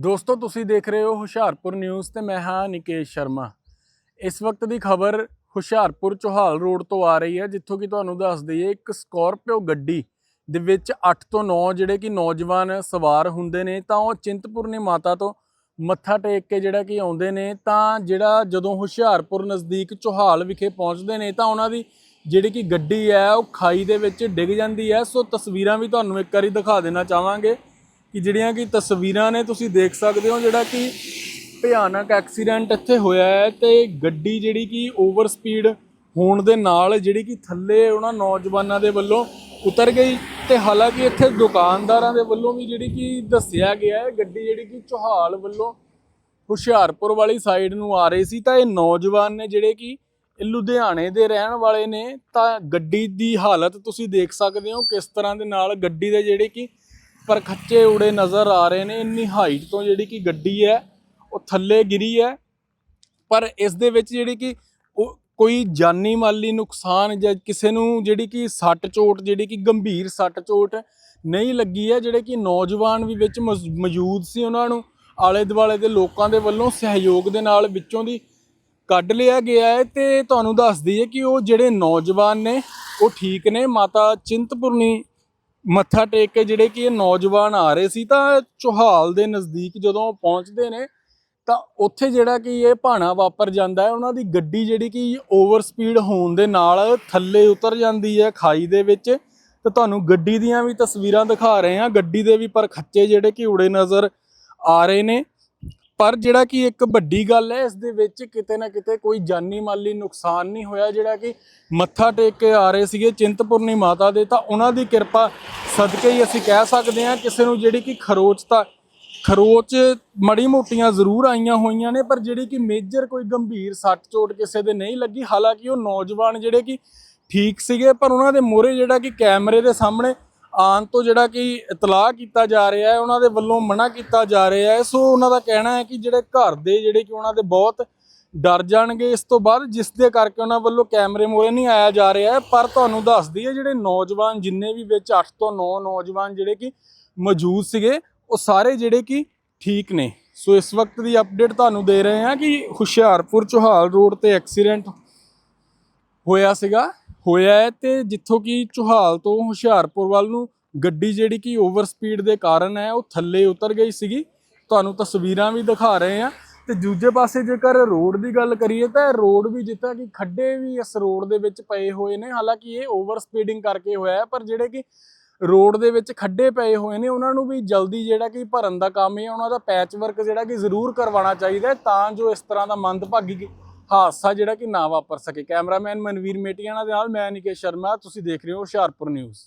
ਦੋਸਤੋ, ਤੁਸੀਂ ਦੇਖ ਰਹੇ ਹੋ ਹੁਸ਼ਿਆਰਪੁਰ ਨਿਊਜ਼ ਤੇ ਮੈਂ ਹਾਂ ਨਿਕੇਸ਼ ਸ਼ਰਮਾ। ਇਸ ਵਕਤ ਦੀ ਖਬਰ ਹੁਸ਼ਿਆਰਪੁਰ ਚੋਹਾਲ ਰੋਡ ਤੋਂ ਆ ਰਹੀ ਹੈ, ਜਿੱਥੋਂ ਕਿ ਤੁਹਾਨੂੰ ਦੱਸ ਦਈਏ, ਇੱਕ ਸਕਾਰਪੀਓ ਗੱਡੀ ਦੇ ਵਿੱਚ 8 ਤੋਂ 9 ਜਿਹੜੇ ਕਿ ਨੌਜਵਾਨ ਸਵਾਰ ਹੁੰਦੇ ਨੇ, ਤਾਂ ਉਹ ਚਿੰਤਪੁਰਨੀ ਮਾਤਾ ਤੋਂ ਮੱਥਾ ਟੇਕ ਕੇ ਜਿਹੜਾ ਕਿ ਆਉਂਦੇ ਨੇ, ਤਾਂ ਜਿਹੜਾ ਜਦੋਂ ਹੁਸ਼ਿਆਰਪੁਰ ਨਜ਼ਦੀਕ ਚੋਹਾਲ ਵਿਖੇ ਪਹੁੰਚਦੇ ਨੇ, ਤਾਂ ਉਹਨਾਂ ਦੀ ਜਿਹੜੀ ਕਿ ਗੱਡੀ ਹੈ, ਉਹ ਖਾਈ ਦੇ ਵਿੱਚ ਡਿੱਗ ਜਾਂਦੀ ਹੈ। ਸੋ ਤਸਵੀਰਾਂ ਵੀ ਤੁਹਾਨੂੰ ਇੱਕ ਵਾਰੀ ਦਿਖਾ ਦੇਣਾ ਚਾਹਾਂਗੇ। ਕਿ ਜਿਹੜੀਆਂ ਕਿ ਤਸਵੀਰਾਂ ਨੇ ਤੁਸੀਂ ਦੇਖ ਸਕਦੇ ਹੋ ਜਿਹੜਾ ਕਿ ਭਿਆਨਕ ਐਕਸੀਡੈਂਟ ਇੱਥੇ ਹੋਇਆ ਹੈ ਤੇ ਗੱਡੀ ਜਿਹੜੀ ਕਿ ਓਵਰ ਸਪੀਡ ਹੋਣ ਦੇ ਨਾਲ ਜਿਹੜੀ ਕਿ ਥੱਲੇ ਉਹਨਾਂ ਨੌਜਵਾਨਾਂ ਦੇ ਵੱਲੋਂ ਉਤਰ ਗਈ ਤੇ ਹਾਲਾਂਕਿ ਇੱਥੇ ਦੁਕਾਨਦਾਰਾਂ ਦੇ ਵੱਲੋਂ ਵੀ ਜਿਹੜੀ ਕਿ ਦੱਸਿਆ ਗਿਆ ਹੈ, ਗੱਡੀ ਜਿਹੜੀ ਕਿ ਚੋਹਾਲ ਵੱਲੋਂ ਹੁਸ਼ਿਆਰਪੁਰ ਵਾਲੀ ਸਾਈਡ ਨੂੰ ਆ ਰਹੀ ਸੀ ਤਾਂ ਇਹ ਨੌਜਵਾਨ ਨੇ ਜਿਹੜੇ ਕਿ ਲੁਧਿਆਣੇ ਦੇ ਰਹਿਣ ਵਾਲੇ ਨੇ ਤਾਂ ਗੱਡੀ ਦੀ ਹਾਲਤ ਤੁਸੀਂ ਦੇਖ ਸਕਦੇ ਹੋ ਕਿਸ ਤਰ੍ਹਾਂ ਦੇ ਨਾਲ ਗੱਡੀ ਦੇ ਜਿਹੜੇ ਕਿ ਪਰ ਖੱਚੇ ਉੜੇ ਨਜ਼ਰ ਆ ਰਹੇ ਨੇ, ਇੰਨੀ ਹਾਈਟ ਤੋਂ ਜਿਹੜੀ ਕਿ ਗੱਡੀ ਹੈ, ਉਹ ਥੱਲੇ ਗਿਰੀ ਹੈ। ਪਰ ਇਸ ਦੇ ਵਿੱਚ ਜਿਹੜੀ ਕਿ ਉਹ ਕੋਈ ਜਾਨੀ ਮਾਲੀ ਨੁਕਸਾਨ ਜਾਂ ਕਿਸੇ ਨੂੰ ਜਿਹੜੀ ਕਿ ਸੱਟ ਚੋਟ, ਜਿਹੜੀ ਕਿ ਗੰਭੀਰ ਸੱਟ ਚੋਟ ਨਹੀਂ ਲੱਗੀ ਹੈ, ਜਿਹੜੇ ਕਿ ਨੌਜਵਾਨ ਵੀ ਵਿੱਚ ਮੌਜੂਦ ਸੀ ਉਹਨਾਂ ਨੂੰ ਆਲੇ ਦੁਆਲੇ ਦੇ ਲੋਕਾਂ ਦੇ ਵੱਲੋਂ ਸਹਿਯੋਗ ਦੇ ਨਾਲ ਵਿੱਚੋਂ ਦੀ ਕੱਢ ਲਿਆ ਗਿਆ ਹੈ। ਤੇ ਤੁਹਾਨੂੰ ਦੱਸ ਦਈਏ ਕਿ ਉਹ ਜਿਹੜੇ ਨੌਜਵਾਨ ਨੇ, ਉਹ ਠੀਕ ਨੇ। ਮਾਤਾ ਚਿੰਤਪੁਰਨੀ ਮੱਥਾ ਟੇਕ ਕੇ ਜਿਹੜੇ ਕਿ ਇਹ ਨੌਜਵਾਨ ਆ ਰਹੇ ਸੀ ਤਾਂ ਚੋਹਾਲ ਦੇ ਨਜ਼ਦੀਕ ਜਦੋਂ ਪਹੁੰਚਦੇ ਨੇ, ਤਾਂ ਉੱਥੇ ਜਿਹੜਾ ਕਿ ਇਹ ਭਾਣਾ ਵਾਪਰ ਜਾਂਦਾ ਹੈ, ਉਹਨਾਂ ਦੀ ਗੱਡੀ ਜਿਹੜੀ ਕਿ ਓਵਰ ਸਪੀਡ ਹੋਣ ਦੇ ਨਾਲ ਥੱਲੇ ਉਤਰ ਜਾਂਦੀ ਹੈ ਖਾਈ ਦੇ ਵਿੱਚ। ਤੇ ਤੁਹਾਨੂੰ ਗੱਡੀ ਦੀਆਂ ਵੀ ਤਸਵੀਰਾਂ ਦਿਖਾ ਰਹੇ ਹਾਂ, ਗੱਡੀ ਦੇ ਵੀ ਪਰ ਖੱਚੇ ਜਿਹੜੇ ਕਿ ਉੜੇ ਨਜ਼ਰ ਆ ਰਹੇ ਨੇ। ਪਰ ਜਿਹੜਾ ਕਿ ਇੱਕ ਵੱਡੀ ਗੱਲ ਹੈ, ਇਸ ਦੇ ਵਿੱਚ ਕਿਤੇ ਨਾ ਕਿਤੇ ਕੋਈ ਜਾਨੀ ਮਾਲੀ ਨੁਕਸਾਨ ਨਹੀਂ ਹੋਇਆ। ਜਿਹੜਾ ਕਿ ਮੱਥਾ ਟੇਕ ਕੇ ਆ ਰਹੇ ਸੀਗੇ ਚਿੰਤਪੁਰਨੀ ਮਾਤਾ ਦੇ, ਤਾਂ ਉਹਨਾਂ ਦੀ ਕਿਰਪਾ ਸਦਕੇ ਹੀ ਅਸੀਂ ਕਹਿ ਸਕਦੇ ਹਾਂ ਕਿਸੇ ਨੂੰ ਜਿਹੜੀ ਕਿ ਖਰੋਚ ਤਾਂ ਖਰੋਚ ਮੜੀ ਮੋਟੀਆਂ ਜ਼ਰੂਰ ਆਈਆਂ ਹੋਈਆਂ ਨੇ, ਪਰ ਜਿਹੜੀ ਕਿ ਮੇਜਰ ਕੋਈ ਗੰਭੀਰ ਸੱਟ ਚੋਟ ਕਿਸੇ ਦੇ ਨਹੀਂ ਲੱਗੀ। ਹਾਲਾਂਕਿ ਉਹ ਨੌਜਵਾਨ ਜਿਹੜੇ ਕਿ ਠੀਕ ਸੀਗੇ, ਪਰ ਉਹਨਾਂ ਦੇ ਮੋਹਰੇ ਜਿਹੜਾ ਕਿ ਕੈਮਰੇ ਦੇ ਸਾਹਮਣੇ ਆਉਣ ਤੋਂ ਜਿਹੜਾ ਕਿ ਇਤਲਾਹ ਕੀਤਾ ਜਾ ਰਿਹਾ ਹੈ, ਉਹਨਾਂ ਦੇ ਵੱਲੋਂ ਮਨਾ ਕੀਤਾ ਜਾ ਰਿਹਾ ਹੈ। ਸੋ ਉਹਨਾਂ ਦਾ ਕਹਿਣਾ ਹੈ ਕਿ ਜਿਹੜੇ ਘਰ ਦੇ ਜਿਹੜੇ ਕਿ ਉਹਨਾਂ ਦੇ ਬਹੁਤ ਡਰ ਜਾਣਗੇ, ਇਸ ਤੋਂ ਬਾਅਦ ਜਿਸ ਦੇ ਕਰਕੇ ਉਹਨਾਂ ਵੱਲੋਂ ਕੈਮਰੇ ਮੋਰੇ ਨਹੀਂ ਆਇਆ ਜਾ ਰਿਹਾ ਹੈ। ਪਰ ਤੁਹਾਨੂੰ ਦੱਸ ਦਈਏ, ਜਿਹੜੇ ਨੌਜਵਾਨ ਜਿੰਨੇ ਵੀ ਵਿੱਚ 8 ਤੋਂ 9 ਨੌਜਵਾਨ ਜਿਹੜੇ ਕਿ ਮੌਜੂਦ ਸੀਗੇ, ਉਹ ਸਾਰੇ ਜਿਹੜੇ ਕਿ ਠੀਕ ਨੇ। ਸੋ ਇਸ ਵਕਤ ਦੀ ਅਪਡੇਟ ਤੁਹਾਨੂੰ ਦੇ ਰਹੇ ਹਾਂ ਕਿ ਹੁਸ਼ਿਆਰਪੁਰ ਚੋਹਾਲ ਰੋਡ ਤੇ ਐਕਸੀਡੈਂਟ ਹੋਇਆ ਸੀਗਾ। ਹੋਇਆ ਹੈ ਤੇ ਜਿੱਥੋਂ ਕਿ ਚੋਹਾਲ ਤੋਂ ਹੁਸ਼ਿਆਰਪੁਰ ਵੱਲ ਨੂੰ ਗੱਡੀ ਜਿਹੜੀ ਕਿ ਓਵਰ ਸਪੀਡ ਦੇ ਕਾਰਨ ਹੈ, ਉਹ ਥੱਲੇ ਉਤਰ ਗਈ ਸੀਗੀ। ਤੁਹਾਨੂੰ ਤਸਵੀਰਾਂ ਵੀ ਦਿਖਾ ਰਹੇ ਹਾਂ। ਤੇ ਦੂਜੇ ਪਾਸੇ ਜੇਕਰ ਰੋਡ ਦੀ ਗੱਲ ਕਰੀਏ ਤਾਂ ਰੋਡ ਵੀ ਜਿੱਦਾਂ ਕਿ ਖੱਡੇ ਵੀ ਇਸ ਰੋਡ ਦੇ ਵਿੱਚ ਪਏ ਹੋਏ ਨੇ। ਹਾਲਾਂਕਿ ਇਹ ਓਵਰ ਸਪੀਡਿੰਗ ਕਰਕੇ ਹੋਇਆ ਹੈ, ਪਰ ਜਿਹੜੇ ਕਿ ਰੋਡ ਦੇ ਵਿੱਚ ਖੱਡੇ ਪਏ ਹੋਏ ਨੇ, ਉਹਨਾਂ ਨੂੰ ਵੀ ਜਲਦੀ ਜਿਹੜਾ ਕਿ ਭਰਨ ਦਾ ਕੰਮ ਹੈ ਉਹਨਾਂ ਦਾ ਪੈਚ ਵਰਕ ਜਿਹੜਾ ਕਿ ਜ਼ਰੂਰ ਕਰਵਾਉਣਾ ਚਾਹੀਦਾ ਤਾਂ ਜੋ ਇਸ ਤਰ੍ਹਾਂ ਦਾ ਮੰਦਭਾਗੀ ਹਾਦਸਾ ਜਿਹੜਾ ਕਿ ਨਾ ਵਾਪਰ ਸਕੇ। ਕੈਮਰਾਮੈਨ ਮਨਵੀਰ ਮੇਟੀਆਣਾ ਦੇ ਨਾਲ, ਮੈਂ ਨਿਕੇਸ਼ ਸ਼ਰਮਾ, ਤੁਸੀਂ ਦੇਖ ਰਹੇ ਹੋ ਹੁਸ਼ਿਆਰਪੁਰ ਨਿਊਜ਼।